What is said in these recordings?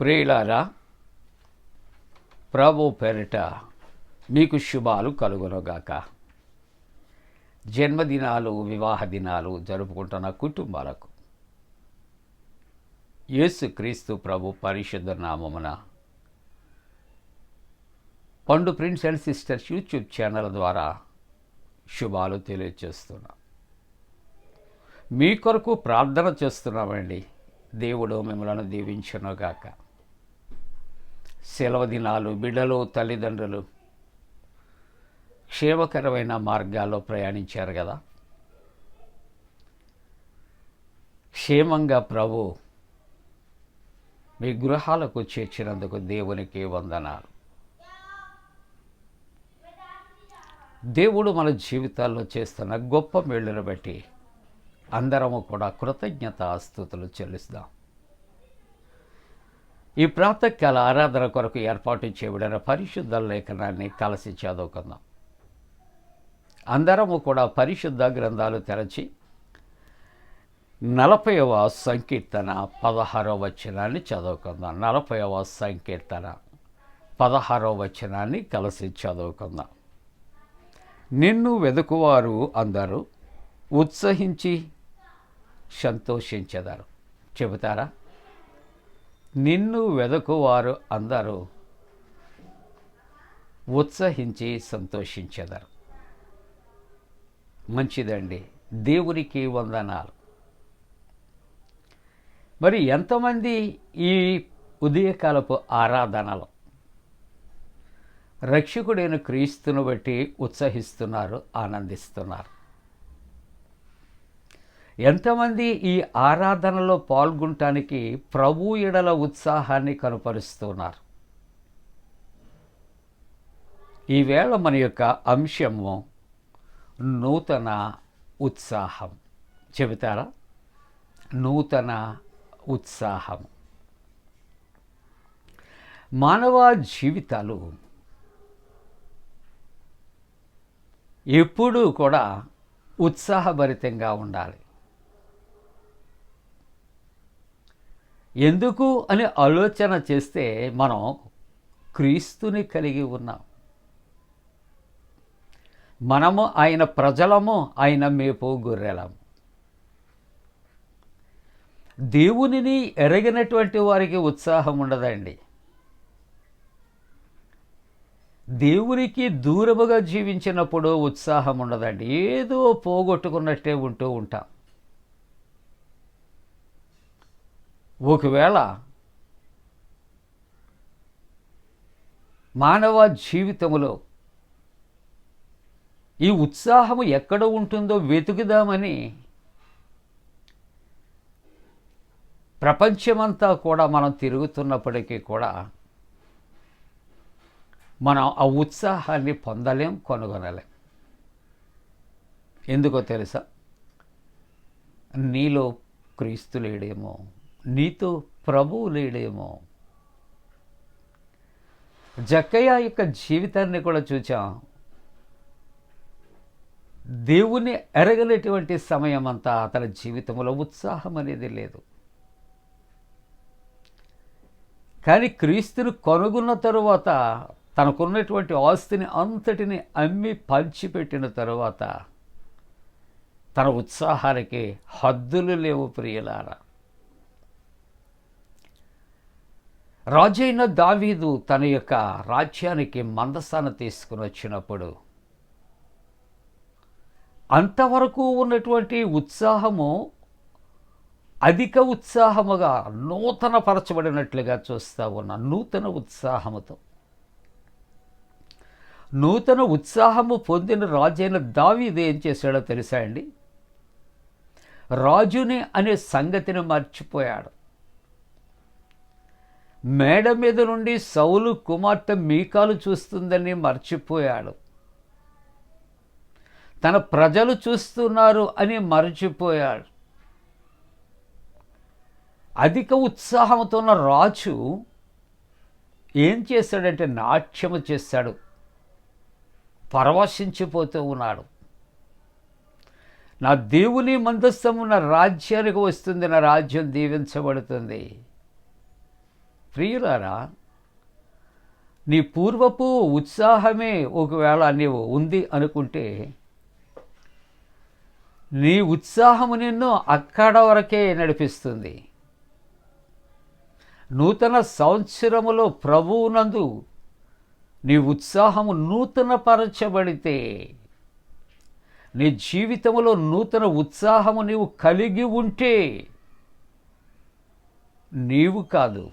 ప్రియులారా ప్రభు పేరిట మీకు శుభాలు కలుగునగాక. జన్మదినాలు వివాహ దినాలు జరుపుకుంటున్న కుటుంబాలకు యేసుక్రీస్తు ప్రభు పరిశుద్ధ నామమున Pandu prince and sisters YouTube channel ద్వారా శుభాలు తెలియచేస్తున్నా. మీ కొరకు ప్రార్థన చేస్తున్నామండి. దేవుడు మిమ్మల్ని దీవించునుగాక. సెలవు దినాలు బిడ్డలు తల్లిదండ్రులు క్షేమకరమైన మార్గాల్లో ప్రయాణించారు కదా. క్షేమంగా ప్రభు మీ గృహాలకు చేర్చినందుకు దేవునికి వందనాలు. దేవుడు మన జీవితాల్లో చేస్తున్న గొప్ప మేళ్ళను బట్టి అందరము కూడా కృతజ్ఞత ఆస్తుతులు చెల్లిస్తాం. ఈ ప్రాతకాల ఆరాధన కొరకు ఏర్పాటు చేయబడిన పరిశుద్ధ లేఖనాన్ని కలిసి చదువుకుందాం. అందరము కూడా పరిశుద్ధ గ్రంథాలు తెరచి నలభైవ సంకీర్తన పదహారవ వచనాన్ని చదువుకుందాం. నలభైవ సంకీర్తన పదహారవ వచనాన్ని కలిసి చదువుకుందాం. నిన్ను వెదుకువారు అందరూ ఉత్సహించి సంతోషించేదారు. చెబుతారా? నిన్ను వెదకువారు అందరూ ఉత్సహించి సంతోషించెదరు. మంచిదండి. దేవునికి వందనాలు. మరి ఎంతమంది ఈ ఉదయకాలపు ఆరాధనలు? రక్షకుడైన క్రీస్తును బట్టి ఉత్సహిస్తున్నారు ఆనందిస్తున్నారు. ఎంతమంది ఈ ఆరాధనలో పాల్గొనటానికి ప్రభు ఎడల ఉత్సాహాన్ని కనపరుస్తున్నారు. ఈవేళ మన యొక్క అంశము నూతన ఉత్సాహం. చెబుతారా? నూతన ఉత్సాహం. మానవ జీవితాలు ఎప్పుడూ కూడా ఉత్సాహభరితంగా ఉండాలి. ఎందుకు అని ఆలోచన చేస్తే మనం క్రీస్తుని కలిగి ఉన్నాం. మనము ఆయన ప్రజలము ఆయన మేపు గొర్రెలము దేవునిని ఎరగినటువంటి వారికి ఉత్సాహం ఉండదండి. దేవునికి దూరముగా జీవించినప్పుడు ఉత్సాహం ఉండదండి. ఏదో పోగొట్టుకున్నట్టే ఉంటూ ఉంటాం. ఒకవేళ మానవ జీవితంలో ఈ ఉత్సాహము ఎక్కడ ఉంటుందో వెతుకుదామని ప్రపంచమంతా కూడా మనం తిరుగుతున్నప్పటికీ కూడా మనం ఆ ఉత్సాహాన్ని పొందలేం కనుగొనలేం. ఎందుకో తెలుసా? నీలో క్రీస్తు లేడేమో నీతో ప్రభువు లేడేమో. జక్కయ్య యొక్క జీవితాన్ని కూడా చూచాం. దేవుని ఎరగనటువంటి సమయం అంతా అతని జీవితంలో ఉత్సాహం అనేది లేదు. కానీ క్రీస్తును కనుగొన్న తరువాత తనకున్నటువంటి ఆస్తిని అంతటిని అమ్మి పంచిపెట్టిన తరువాత తన ఉత్సాహానికి హద్దులు లేవు ప్రియులారా. రాజైన దావీదు తన యొక్క రాజ్యానికి మందస్థానం తీసుకుని వచ్చినప్పుడు అంతవరకు ఉన్నటువంటి ఉత్సాహము అధిక ఉత్సాహముగా నూతన పరచబడినట్లుగా చూస్తూ ఉన్న నూతన ఉత్సాహముతో. నూతన ఉత్సాహము పొందిన రాజైన దావీదు ఏం చేశాడో తెలుసా అండి? రాజుని అనే సంగతిని మర్చిపోయాడు. మేడ మీద నుండి సౌలు కుమార్తె మీకాలు చూస్తుందని మర్చిపోయాడు. తన ప్రజలు చూస్తున్నారు అని మర్చిపోయాడు. అధిక ఉత్సాహంతో ఉన్న రాజు ఏం చేశాడంటే నాట్యము చేశాడు. పరవశించిపోతూ ఉన్నాడు. నా దేవుని మందస్థం ఉన్న రాజ్యానికి వస్తుంది నా రాజ్యం దీవించబడుతుంది. ప్రియులారా నీ పూర్వపు ఉత్సాహమే ఒకవేళ నీవు ఉంది అనుకుంటే నీ ఉత్సాహము నిన్ను అక్కడ వరకే నడిపిస్తుంది. నూతన సంవత్సరములో ప్రభువునందు నీ ఉత్సాహము నూతనపరచబడితే నీ జీవితంలో నూతన ఉత్సాహము నీవు కలిగి ఉంటే నీవు కాదు.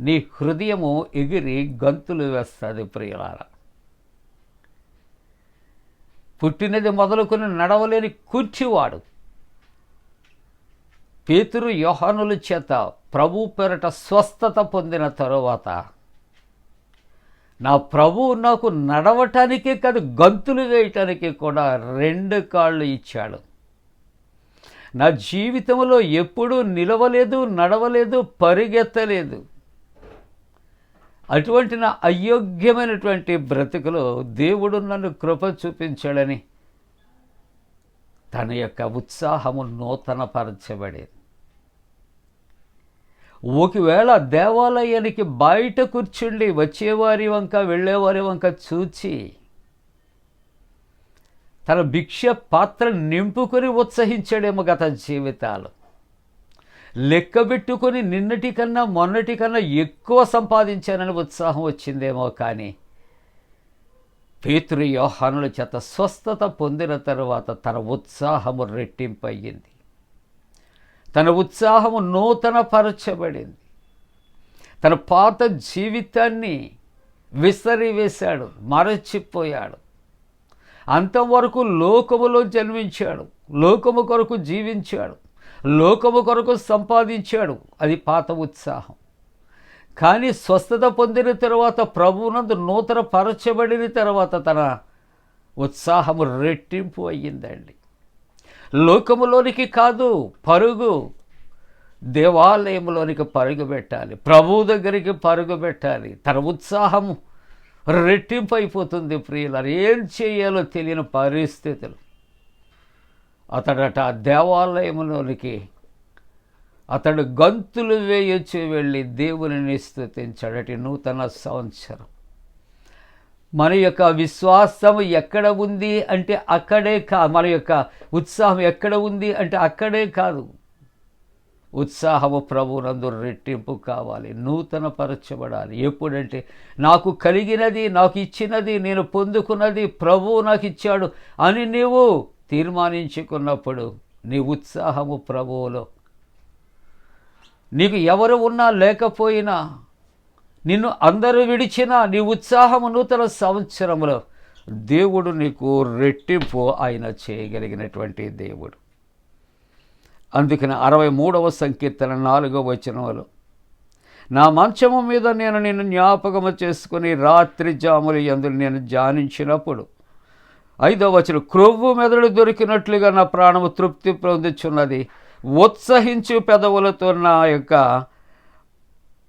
నీ హృదయము ఎగిరి గంతులు వేస్తుంది ప్రియులారా. పుట్టినది మొదలుకొని నడవలేని కూర్చివాడు. పేతురు యోహానుల చేత ప్రభు పెరట స్వస్థత పొందిన తరువాత నా ప్రభువు నాకు నడవటానికే కాదు గంతులు వేయటానికి కూడా రెండు కాళ్ళు ఇచ్చాడు. నా జీవితంలో ఎప్పుడూ నిలవలేదు నడవలేదు పరిగెత్తలేదు. అటువంటి నా అయోగ్యమైనటువంటి బ్రతుకులో దేవుడు నన్ను కృప చూపించాడని తన యొక్క ఉత్సాహము నూతనపరచబడేది. ఒకవేళ దేవాలయానికి బయట కూర్చుండి వచ్చేవారి వంక వెళ్ళేవారి వంక చూచి తన భిక్ష పాత్ర నింపుకొని ఉత్సహించాడేమో గత జీవితాలు. లెక్క పెట్టుకొని నిన్నటి కన్నా మొన్నటి కన్నా ఎక్కువ సంపాదించానని ఉత్సాహం వచ్చిందేమో కానీ పేతురు యోహానుల చేత స్వస్థత పొందిన తర్వాత తన ఉత్సాహము రెట్టింపయ్యింది. తన ఉత్సాహము నూతనపరచబడింది. తన పాత జీవితాన్ని విసరివేశాడు మరచిపోయాడు. అంతవరకు లోకములో జన్మించాడు లోకము కొరకు జీవించాడు. లోకము కొరకు సంపాదించాడు. అది పాత ఉత్సాహం. కానీ స్వస్థత పొందిన తర్వాత ప్రభువునందు నూతన పరచబడిన తర్వాత తన ఉత్సాహము రెట్టింపు అయ్యిందండి. లోకములోనికి కాదు పరుగు దేవాలయంలోనికి పరుగు పెట్టాలి. ప్రభువు దగ్గరికి పరుగు పెట్టాలి. తన ఉత్సాహము రెట్టింపు అయిపోతుంది ప్రియులారు. ఏం చేయాలో తెలియని పరిస్థితులు. అతడట దేవాలయంలోనికి అతడు గంతులు వేయొచ్చు వెళ్ళి దేవుని స్తుతించాడటి నూతన సంవత్సరం. మన యొక్క విశ్వాసం ఎక్కడ ఉంది అంటే అక్కడే కా మన యొక్క ఉత్సాహం ఎక్కడ ఉంది అంటే అక్కడే కాదు. ఉత్సాహము ప్రభునందు రెట్టింపు కావాలి నూతన పరచబడాలి ఎప్పుడంటే నాకు కలిగినది నాకు ఇచ్చినది నేను పొందుకున్నది ప్రభువు నాకు ఇచ్చాడు అని నీవు తీర్మానించుకున్నప్పుడు నీ ఉత్సాహము ప్రభువులో. నీకు ఎవరు ఉన్నా లేకపోయినా నిన్ను అందరూ విడిచినా నీ ఉత్సాహము నూతన సంవత్సరంలో దేవుడు నీకు రెట్టింపు ఆయన చేయగలిగినటువంటి దేవుడు. అందుకని అరవై మూడవ సంకీర్తన నాలుగవ వచనంలో నా మంచము మీద నేను నిన్ను జ్ఞాపకము చేసుకుని రాత్రి జాములు ఎందు నేను ధ్యానించినప్పుడు ఐదవ వచనం క్రొవ్వు మెదడు దొరికినట్లుగా నా ప్రాణము తృప్తి పొందుచున్నది. ఉత్సహించు పెదవులతో నా యొక్క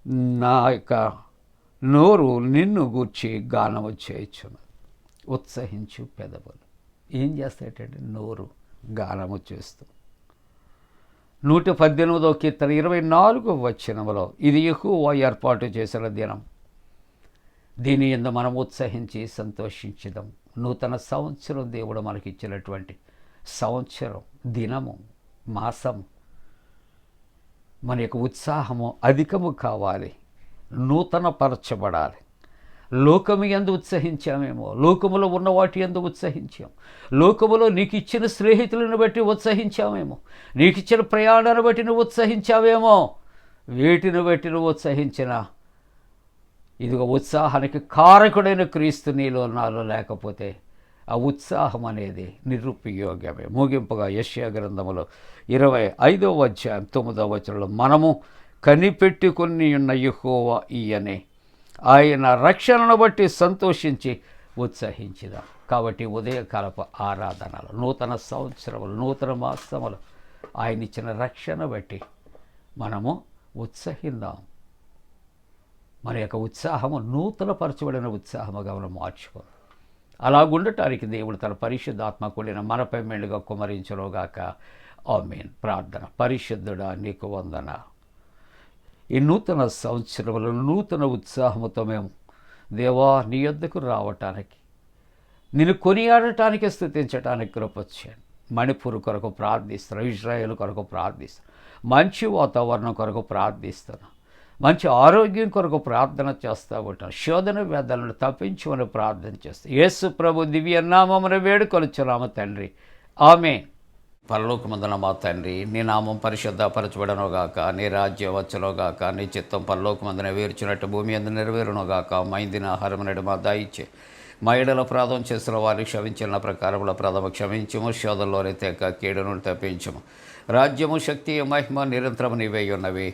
నా యొక్క నోరు నిన్ను గూర్చి గానము చేయుచున్నది ఉత్సహించు పెదవులు. ఏం చేస్తాయంటే నోరు గానము చేస్తూ. నూట పద్దెనిమిదో కీర్తన ఇరవై నాలుగో వచనములో ఇది ఎక్కువ ఏర్పాటు చేసిన దినం. దీని ఎందు మనం ఉత్సహించి సంతోషించదాం. నూతన సంవత్సరం దేవుడు మనకి ఇచ్చినటువంటి సంవత్సరం దినము మాసం మన యొక్క ఉత్సాహము అధికము కావాలి నూతన పరచబడాలి లోకము ఎందు ఉత్సహించామేమో లోకములో ఉన్న వాటి ఎందు ఉత్సహించాం. లోకములో నీకు ఇచ్చిన స్నేహితులను బట్టి ఉత్సహించామేమో నీకు ఇచ్చిన ప్రయాణాన్ని బట్టి నువ్వు ఉత్సహించావేమో వేటిని బట్టి నువ్వు ఉత్సహించినా ఇదిగో ఉత్సాహానికి కారకుడైన క్రీస్తు నీలో నాలో లేకపోతే ఆ ఉత్సాహం అనేది నిరుపయోగమే. ముగింపుగా యశ్యా గ్రంథములో ఇరవై ఐదవ అధ్యాయం తొమ్మిదవ వచనంలో మనము కనిపెట్టుకుని ఉన్న యెహోవా ఈయనే. ఆయన రక్షణను బట్టి సంతోషించి ఉత్సహించిదాం కాబట్టి ఉదయకాలపు ఆరాధనలు నూతన సంవత్సరములు నూతన మాసములు ఆయన ఇచ్చిన రక్షణ బట్టి మనము ఉత్సహిద్దాం మన యొక్క ఉత్సాహము నూతనపరచబడిన ఉత్సాహముగా మనం మార్చుకోవాలి. అలాగుండటానికి దేవుడు తన పరిశుద్ధాత్మ కూడిన మనపై మెండుగా కుమరించరోగాక ఆమెన్. ప్రార్థన. పరిశుద్ధుడా నీకు వందన. ఈ నూతన సంవత్సరంలో నూతన ఉత్సాహముతో మేము దేవా నీ యొద్దకు రావటానికి నిన్ను కొనియాడటానికి స్థుతించడానికి కృపొచ్చాను మణిపూర్ కొరకు ప్రార్థిస్తాను ఇజ్రాయేల్ కొరకు ప్రార్థిస్తాను మంచి వాతావరణం కొరకు ప్రార్థిస్తున్నాను మంచి ఆరోగ్యం కొరకు ప్రార్థన చేస్తూ ఉంటాను శోధన వేదాలను తప్పించమని ప్రార్థన చేస్తాను యేసు ప్రభు దివ్య నామమున వేడుకొలుచున్నాము తండ్రి. ఆమె పరలోకమందున మా తండ్రి నీ నామం పరిశుద్ధపరచబడనుగాక నీ రాజ్యం వచ్చునుగాక నీ చిత్తం పరలోకమందున వేర్చినట్టు భూమి అందు నెరవేరునుగాక మైందిన ఆహారం నడు మా దాయిచ్చే మా ఎడల ప్రాధం చేసిన వారిని క్షమించిన ప్రకారముల ప్రథమ క్షమించము శోధంలోనే తెక కీడును తప్పించము. రాజ్యము శక్తి మహిమ నిరంతరం నీవై ఉన్నవి.